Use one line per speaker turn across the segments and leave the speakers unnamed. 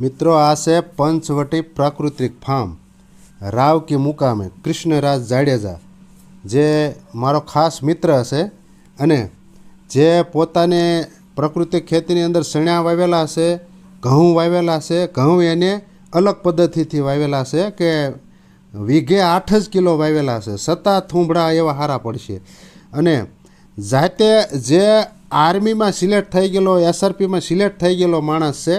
મિત્રો, આ છે પંચવટી પ્રાકૃતિક ફાર્મ. રાવકી મુકામે કૃષ્ણરાજ જાડેજા, જે મારો ખાસ મિત્ર હશે અને જે પોતાને પ્રાકૃતિક ખેતીની અંદર સણ્યા વાવેલા છે ઘઉં વાવેલા છે ઘઉં એને અલગ પદ્ધતિથી વાવેલા છે કે વીઘે આઠ જ કિલો વાવેલા છે સત્તા થૂંભડા એવા હારા પડશે. અને જાતે જે આર્મીમાં સિલેક્ટ થઈ ગયેલો એસઆરપીમાં સિલેક્ટ થઈ ગયેલો માણસ છે,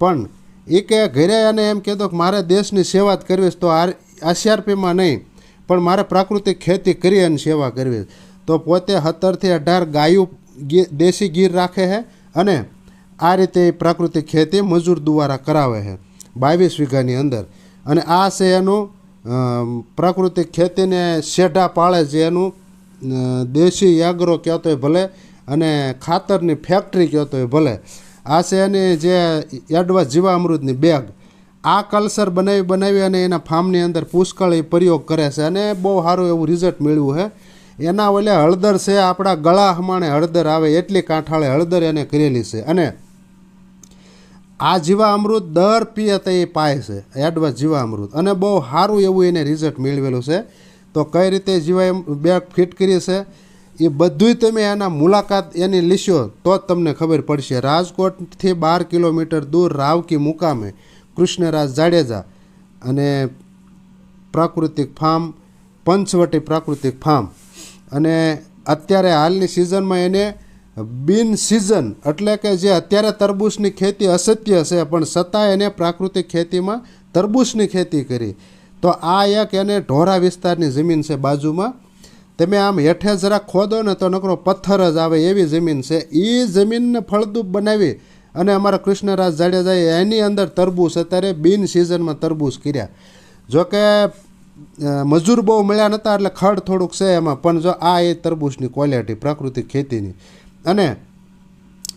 પણ એ કે ઘરે અને એમ કહેતો કે મારે દેશની સેવા જ કરવી તો આર આસીઆરપીમાં નહીં, પણ મારે પ્રાકૃતિક ખેતી કરી અને સેવા કરવી તો પોતે સત્તરથી અઢાર ગાયું દેશી ગીર રાખે છે અને આ રીતે એ પ્રાકૃતિક ખેતી મજૂર દ્વારા કરાવે છે, બાવીસ વીઘાની અંદર. અને આ છે એનું પ્રાકૃતિક ખેતીને શેઢા પાળે છે એનું દેશી યાગરો કહેતો હોય ભલે અને ખાતરની ફેક્ટરી કહેતો હોય ભલે. આ છે એની જે એડવા જીવામૃતની બેગ, આ કલ્ચર બનાવી બનાવી અને એના ફાર્મની અંદર પુષ્કળ એ પ્રયોગ કરે છે અને બહુ સારું એવું રિઝલ્ટ મેળવ્યું છે. એના ઓલે હળદર છે, આપણા ગળા હમાણે હળદર આવે એટલી કાંઠાળે હળદર એને કરેલી છે અને આ જીવામૃત દર પિયતે એ પાય છે એડવા જીવામૃત. અને બહુ સારું એવું એને રિઝલ્ટ મેળવેલું છે. તો કઈ રીતે જીવા બેગ ફિટ કરી છે? એ બધુંય તમે એના મુલાકાત એની લેશો તો જ તમને ખબર પડશે. રાજકોટથી બાર કિલોમીટર દૂર રાવકી મુકામે કૃષ્ણરાજ જાડેજા અને પ્રાકૃતિક ફાર્મ, પંચવટી પ્રાકૃતિક ફાર્મ. અને અત્યારે હાલની સિઝનમાં એને બિન સિઝન એટલે કે જે અત્યારે તરબૂચની ખેતી અસત્ય છે, પણ છતાં એને પ્રાકૃતિક ખેતીમાં તરબૂચની ખેતી કરી. તો આ એક એને ઢોરા વિસ્તારની જમીન છે બાજુમાં. તમે આમ હેઠે જરા ખોદો ને તો નકરો પથ્થર જ આવે એવી જમીન છે. એ જમીનને ફળદ્રુપ બનાવી અને અમારા કૃષ્ણરાજ જાડેજાએ એની અંદર તરબૂચ અત્યારે બિન સિઝનમાં તરબૂચ કર્યા. જોકે મજૂર બહુ મળ્યા નહોતા એટલે ખડ થોડુંક છે એમાં, પણ જો આ એ તરબૂચની ક્વોલિટી પ્રાકૃતિક ખેતીની. અને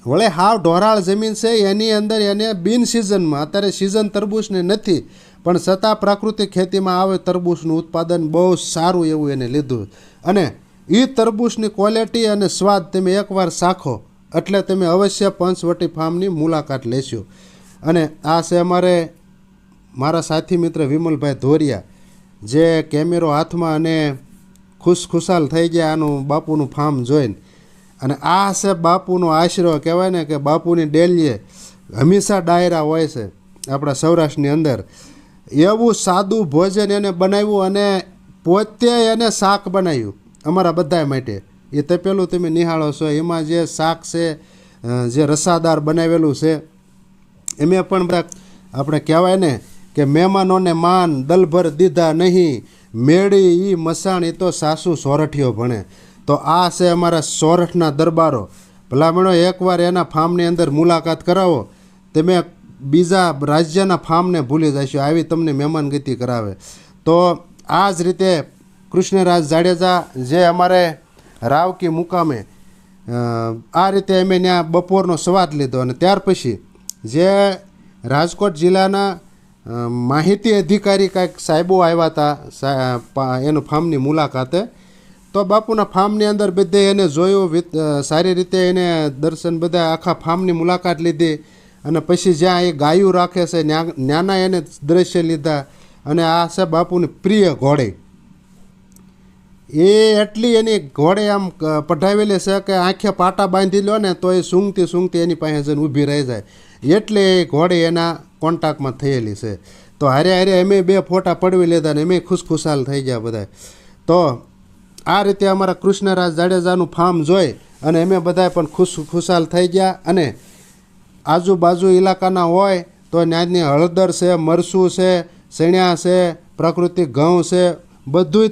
વળે હાવ ઢોરાળ જમીન છે એની અંદર એને બિન સિઝનમાં, અત્યારે સિઝન તરબૂચને નથી. પણ છતાં પ્રાકૃતિક ખેતીમાં આવે તરબૂચનું ઉત્પાદન બહુ સારું એવું એને લીધું. અને એ તરબૂચની ક્વોલિટી અને સ્વાદ તમે એકવાર ચાખો એટલે તમે અવશ્ય પંચવટી ફાર્મની મુલાકાત લેશો. અને આ છે અમારે મારા સાથી મિત્ર વિમલભાઈ ધોરિયા, જે કેમેરો હાથમાં અને ખુશખુશાલ થઈ ગયા આનું બાપુનું ફાર્મ જોઈને. અને આ છે બાપુનો આશરો, કહેવાય ને કે બાપુની ડેલીએ હંમેશા ડાયરા હોય છે આપણા સૌરાષ્ટ્રની અંદર. એવું સાદું ભોજન એને બનાવ્યું અને પોતે એને શાક બનાવ્યું અમારા બધા માટે. એ તો પેલું તમે નિહાળો છો, એમાં જે શાક છે જે રસાદાર બનાવેલું છે, એમે પણ બધા આપણે કહેવાય ને કે મહેમાનોને માન દલભર દીધા નહીં. મેળી એ મસાણ, એ તો સાસુ સોરઠિયો ભણે. તો આ છે અમારા સોરઠના દરબારો. ભલામણો એકવાર એના ફાર્મની અંદર મુલાકાત કરાવો. તમે બીજા રાજ્યના ફાર્મને ભૂલી જશો આવી તમને મહેમાનગતિ કરાવે. તો આ જ રીતે કૃષ્ણરાજ જાડેજા જે અમારે રાવકી મુકામે આ રીતે અમે ત્યાં બપોરનો સ્વાદ લીધો અને ત્યાર પછી જે રાજકોટ જિલ્લાના માહિતી અધિકારી કાંઈક સાહેબો આવ્યા હતા એનું ફાર્મની મુલાકાતે, તો બાપુના ફાર્મની અંદર બધે એને જોયું સારી રીતે એને દર્શન બધા આખા ફાર્મની મુલાકાત લીધી. અને પછી જ્યાં એ ગાયું રાખે છે નાના એને દ્રશ્ય લીધા અને આ છે બાપુની પ્રિય ઘોડે. એ એટલી એની ઘોડે આમ પઢાવેલી છે કે આંખે પાટા બાંધી લો ને તો એ સૂંઘતી સૂંઘતી એની પાસે જઈને ઊભી રહી જાય. એટલે એ ઘોડે એના કોન્ટાક્ટમાં થયેલી છે. તો હારે હારે અમે બે ફોટા પડવી લીધા ને અમે ખુશખુશાલ થઈ ગયા બધા તો આ રીતે અમારા કૃષ્ણરાજ જાડેજાનું ફાર્મ જોઈ અને અમે બધા પણ ખુશ ખુશાલ થઈ ગયા અને આજુબાજુ ઇલાકાના હોય તો ત્યાંની હળદર છે મરસું છે સણિયા છે, પ્રાકૃતિક ઘઉં છે, બધુંય